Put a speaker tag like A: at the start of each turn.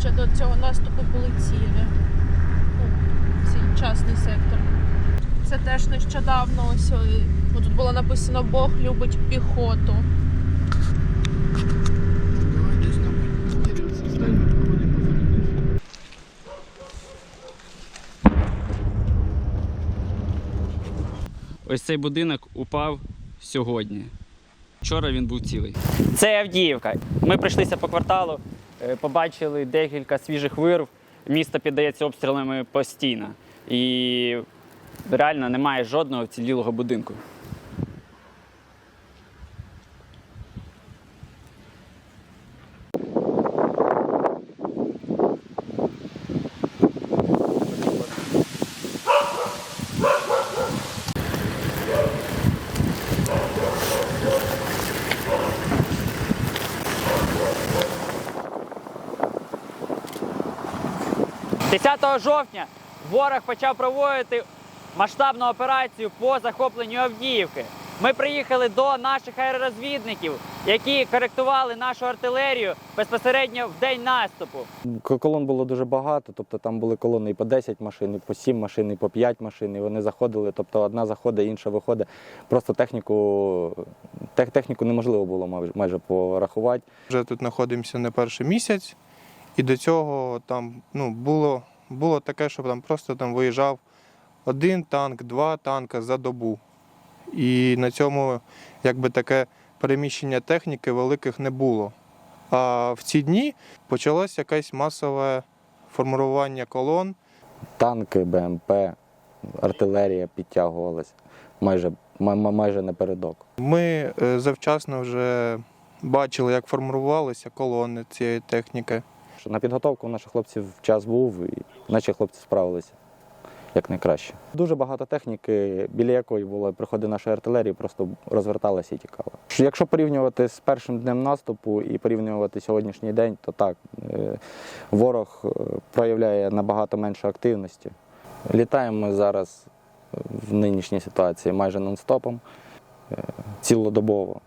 A: ще до цього наступу були цілі. Ну, цей частний сектор. Це теж нещодавно ось е, ну, тут було написано Бог любить піхоту.
B: Ось цей будинок упав сьогодні. Вчора він був цілий.
C: Це Авдіївка. Ми прийшлися по кварталу, побачили декілька свіжих вирв. Місто піддається обстрілами постійно. І реально немає жодного вцілілого будинку. – 10 жовтня ворог почав проводити масштабну операцію по захопленню Авдіївки. Ми приїхали до наших аеророзвідників, які коректували нашу артилерію безпосередньо в день наступу.
D: Колон було дуже багато, тобто там були колони і по 10 машин, і по 7 машин, і по 5 машин. І вони заходили, тобто одна заходить, інша виходить. Просто техніку, тех, техніку неможливо було майже, майже порахувати.
E: Вже тут знаходимося не перший місяць, і до цього там ну, було, було таке, що там просто там виїжджав один танк, два танка за добу. І на цьому якби таке переміщення техніки великих не було. А в ці дні почалось якесь масове формування колон.
D: Танки, БМП, артилерія підтягувалась майже, май- май- майже напередок.
E: Ми е, завчасно вже бачили, як формувалися колони цієї техніки.
D: Що На підготовку наших хлопців час був, і наші хлопці справилися як найкраще. Дуже багато техніки, біля якої було приходи нашої артилерії, просто розверталася і тікала. Якщо порівнювати з першим днем наступу і порівнювати сьогоднішній день, то так, е, ворог е, проявляє набагато менше активності. Літаємо ми зараз в нинішній ситуації майже нон-стопом, е, цілодобово.